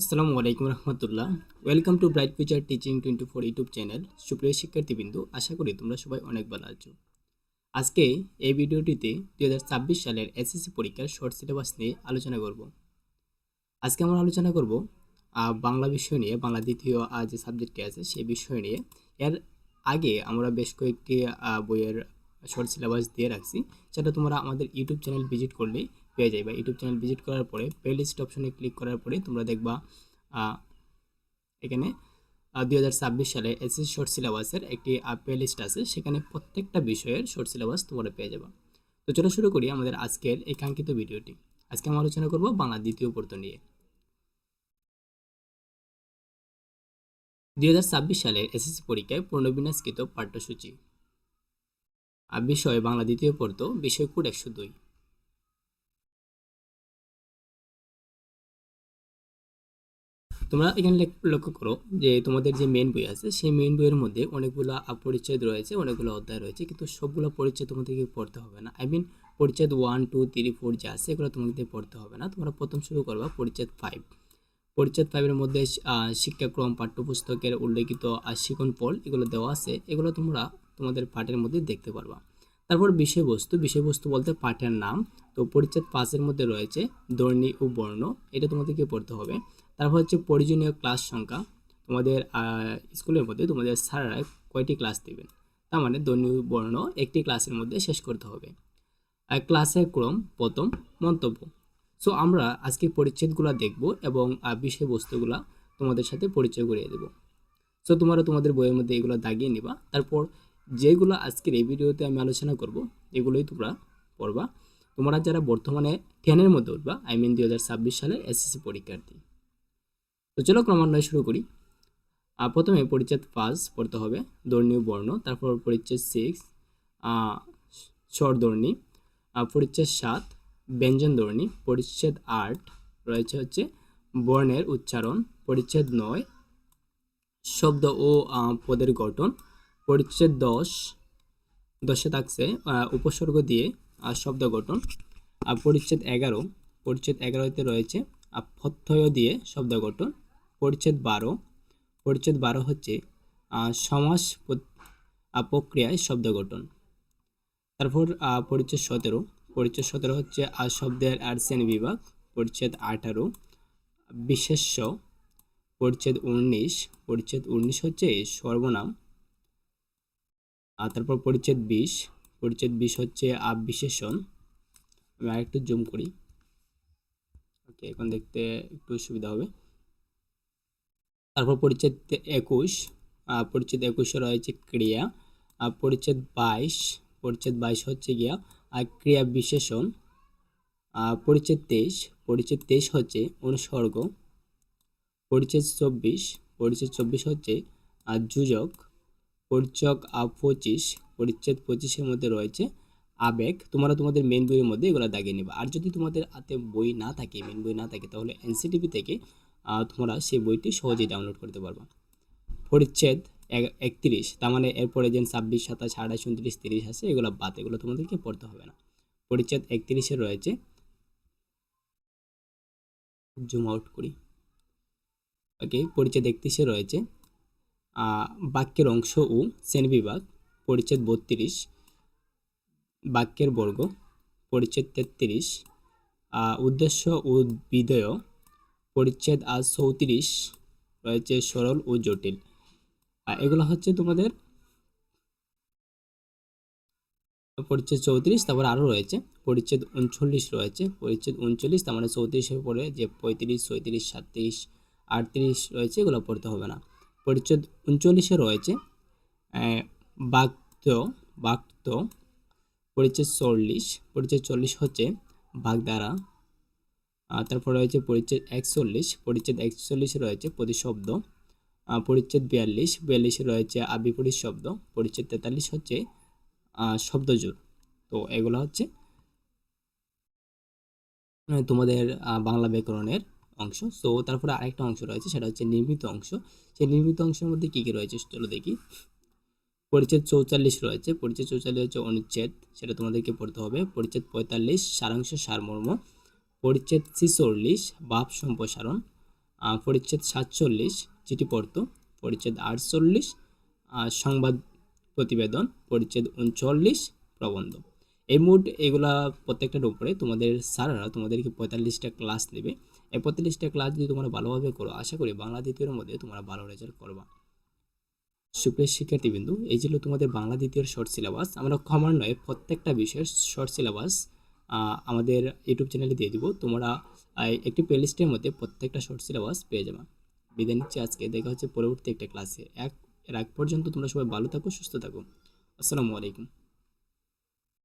আসসালামু আলাইকুম রহমতুল্লাহ। Welcome to bright future teaching twenty four YouTube channel সুপ্রিয় শিক্ষার্থীবৃন্দু, আশা করি তোমরা সবাই অনেক ভালো আছো। আজকে এই ভিডিওটিতে দু ছাব্বিশ সালের এসএসসি পরীক্ষার শর্ট সিলেবাস নিয়ে আলোচনা করব। আজকে আমরা আলোচনা করব বাংলা বিষয় নিয়ে, বাংলা দ্বিতীয় যে সাবজেক্টটি আছে, সেই বিষয় নিয়ে। এর আগে আমরা বেশ কয়েকটি বইয়ের শর্ট সিলেবাস দিয়ে রাখছি। সেটা তোমরা আমাদের ইউটিউব চ্যানেল ভিজিট করলেই পেয়ে যাবে ইউটিউব চ্যানেল ভিজিট করার পরে প্লেলিস্ট অপশনে ক্লিক করার পরে তোমরা দেখবা এখানে দুই হাজার ছাব্বিশ সালে এসএসসি শর্ট সিলেবাসের একটি প্লেলিস্ট আছে। সেখানে প্রত্যেকটা বিষয়ের শর্ট সিলেবাস তোমরা পেয়ে যাবে। তো চলো শুরু করি আমাদের আজকের এই কাঙ্ক্ষিত ভিডিওটি। আজকে আমরা আলোচনা করব বাংলা দ্বিতীয় পত্র নিয়ে। দুই হাজার ছাব্বিশ সালের এসএসসি পরীক্ষায় পুনর্বিন্যাসকৃত পাঠ্যসূচি। বিষয় বাংলা দ্বিতীয় পত্র বিষয় কোড একশো দুই। তোমরা এখানে লক্ষ্য করো যে তোমাদের যে মেন বই আছে, সেই মেন বইয়ের মধ্যে অনেকগুলো পরিচ্ছেদ রয়েছে, অনেকগুলো অধ্যায় রয়েছে, কিন্তু সবগুলো পরিচ্ছেদ তোমাদেরকে পড়তে হবে না। আই মিন পরিচ্ছেদ ওয়ান টু থ্রি ফোর যা আছে, এগুলো তোমাদের পড়তে হবে না। তোমরা প্রথম শুরু করবা পরিচ্ছেদ ফাইভ পরিচ্ছেদ ফাইভের মধ্যে শিক্ষাক্রম, পাঠ্যপুস্তকের উল্লেখিত আর শিকন পল এগুলো দেওয়া আছে, এগুলো তোমরা তোমাদের পাঠের মধ্যে দেখতে পারবা। তারপর বিষয়বস্তু বিষয়বস্তু বলতে পাঠের নাম। তো পরিচ্ছেদ পাঁচের মধ্যে রয়েছে দর্ণী ও বর্ণ, এটা তোমাদেরকে পড়তে হবে। তারপর হচ্ছে প্রয়োজনীয় ক্লাস সংখ্যা তোমাদের স্কুলের মধ্যে তোমাদের স্যাররা কয়টি ক্লাস দেবেন? তার মানে দৈনিক বর্ণ একটি ক্লাসের মধ্যে শেষ করতে হবে। আর ক্লাসের ক্রম প্রথম মন্তব্য। সো আমরা আজকে পরিচ্ছেদগুলো দেখব এবং বিষয়বস্তুগুলো তোমাদের সাথে পরিচয় করিয়ে দেব। সো তোমরা তোমাদের বইয়ের মধ্যে এগুলো দাগিয়ে নিবা। তারপর যেগুলো আজকের এই ভিডিওতে আমি আলোচনা করব, এগুলোই তোমরা পড়বা। তোমরা যারা বর্তমানে টেনের মধ্যে উঠবা আই মিন ছাব্বিশ সালের এসএসসি পরীক্ষার্থী তো চলো ক্রমান্বয়ে শুরু করি। প্রথমে পরিচ্ছেদ পাঁচ পড়তে হবে দর্ণীয় বর্ণ, তারপর পরিচ্ছেদ সিক্স স্বরদর্ণী পরিচ্ছেদ সাত, ব্যঞ্জন দর্ণী পরিচ্ছেদ আট, রয়েছে হচ্ছে বর্ণের উচ্চারণ, পরিচ্ছেদ নয়, শব্দ ও পদের গঠন, পরিচ্ছেদ দশ, দশে থাকছে উপসর্গ দিয়ে শব্দ গঠন আর পরিচ্ছেদ এগারো, পরিচ্ছেদ এগারোতে রয়েছে প্রত্যয় দিয়ে শব্দ গঠন পরিচ্ছেদ বারো। পরিচ্ছেদ বারো হচ্ছে সমাস প্রক্রিয়ায় শব্দ গঠন। তারপর পরিচ্ছেদ সতেরো। পরিচ্ছেদ সতেরো হচ্ছে শব্দের আর শ্রেণি বিভাগ। পরিচ্ছেদ আঠারো, বিশেষ্য। পরিচ্ছেদ উনিশ। পরিচ্ছেদ উনিশ হচ্ছে সর্বনাম। আর তারপর পরিচ্ছেদ বিশ। পরিচ্ছেদ বিশ হচ্ছে আব বিশেষণ। আমি আরেকটু জুম করি। ওকে, এখন দেখতে একটু সুবিধা হবে। তারপর পরিচ্ছেদ একুশ পরিচ্ছেদ একুশে রয়েছে ক্রিয়া পরিচ্ছেদ বাইশ পরিচ্ছেদ বাইশ হচ্ছে গিয়া আর ক্রিয়া বিশেষণ পরিচ্ছেদ তেইশ পরিচ্ছেদ তেইশ হচ্ছে অনুসর্গ, পরিচ্ছেদ চব্বিশ পরিচ্ছেদ চব্বিশ হচ্ছে আর যুজক পরিচক পঁচিশ, পরিচ্ছেদ পঁচিশের মধ্যে রয়েছে আবেগ, তোমরা তোমাদের মেন বইয়ের মধ্যে এগুলো দাগিয়ে নেবে। আর যদি তোমাদের হাতে বই না থাকে মেন বই না থাকে, তাহলে এনসিটিভি থেকে তোমরা সেই বইটি সহজেই ডাউনলোড করতে পারবা। পরিচ্ছেদ এক- একত্রিশ, তার মানে এরপরে যে ছাব্বিশ, সাতাশ, আঠাশ, উনত্রিশ, তিরিশ আছে, এগুলো বাদ, এগুলো তোমাদেরকে পড়তে হবে না। পরিচ্ছেদ একত্রিশে রয়েছে। জুম আউট করি। ওকে পরিচ্ছেদ একত্রিশে রয়েছে। বাক্যের অংশ ও শ্রেণীবিভাগ। পরিচ্ছেদ বত্রিশ, বাক্যের বর্গ। পরিচ্ছেদ তেত্রিশ উদ্দেশ্য ও বিধেয়। পরিচ্ছেদ আজ চৌত্রিশ রয়েছে সরল ও জটিল। আর এগুলো হচ্ছে তোমাদের পরিচ্ছেদ চৌত্রিশ, তারপর আরও রয়েছে। পরিচ্ছেদ উনচল্লিশ রয়েছে। পরিচ্ছেদ উনচল্লিশ, তার মানে চৌত্রিশের পরে যে পঁয়ত্রিশ ছয়ত্রিশ সাতত্রিশ, আটত্রিশ রয়েছে, এগুলো পড়তে হবে না। পরিচ্ছেদ উনচল্লিশে রয়েছে বাক্য বাক্য, পরিচ্ছেদ চল্লিশ। পরিচ্ছেদ চল্লিশ হচ্ছে বাগধারা। আর তারপর রয়েছে পরিচ্ছেদ একচল্লিশ পরিচ্ছেদ একচল্লিশে রয়েছে প্রতিশব্দ পরিচ্ছেদ বিয়াল্লিশ বিয়াল্লিশে রয়েছে আবিপরীত শব্দ পরিচ্ছেদ তেতাল্লিশ হচ্ছে আহ, শব্দজোড় তো এগুলো হচ্ছে তোমাদের বাংলা ব্যাকরণের অংশ। তো তারপরে আরেকটা অংশ রয়েছে সেটা হচ্ছে নির্মিত অংশ। সেই নির্মিত অংশের মধ্যে কী কী রয়েছে চলো দেখি। পরিচ্ছেদ চৌচল্লিশ রয়েছে পরিচ্ছেদ চৌচল্লিশ হচ্ছে অনুচ্ছেদ সেটা তোমাদেরকে পড়তে হবে। পরিচ্ছেদ পঁয়তাল্লিশ সারাংশ সারমর্ম। পরিচ্ছেদ ছিচল্লিশ, বাপ সম্প্রসারণ। পরিচ্ছেদ সাতচল্লিশ চিঠিপত্র পরিচ্ছেদ আটচল্লিশ সংবাদ প্রতিবেদন। পরিচ্ছেদ উনচল্লিশ, প্রবন্ধ। এই মোট এগুলা প্রত্যেকটার উপরে তোমাদের স্যাররা তোমাদেরকে পঁয়তাল্লিশটা ক্লাস দেবে এই পঁয়তাল্লিশটা ক্লাস যদি তোমরা ভালোভাবে করো, আশা করি বাংলা দ্বিতীয়ের মধ্যে তোমরা ভালো রেজাল্ট করবা। সুপ্রিয় শিক্ষার্থীবৃন্দু, এই ছিল তোমাদের বাংলা দ্বিতীয় শর্ট সিলেবাস আমরা ক্রমান্বয়ে প্রত্যেকটা বিষয়ের শর্ট সিলেবাস আমাদের ইউটিউব চ্যানেলে দিয়ে দিব। তোমরা একটি প্লেলিস্টের মধ্যে প্রত্যেকটা শর্ট সিলেবাস পেয়ে যাবে। বিদায় নিচ্ছি আজকে। দেখা হচ্ছে পরবর্তী একটা ক্লাসে এক এর আগ পর্যন্ত তোমরা সবাই ভালো থাকো, সুস্থ থাকো। আসসালামু আলাইকুম।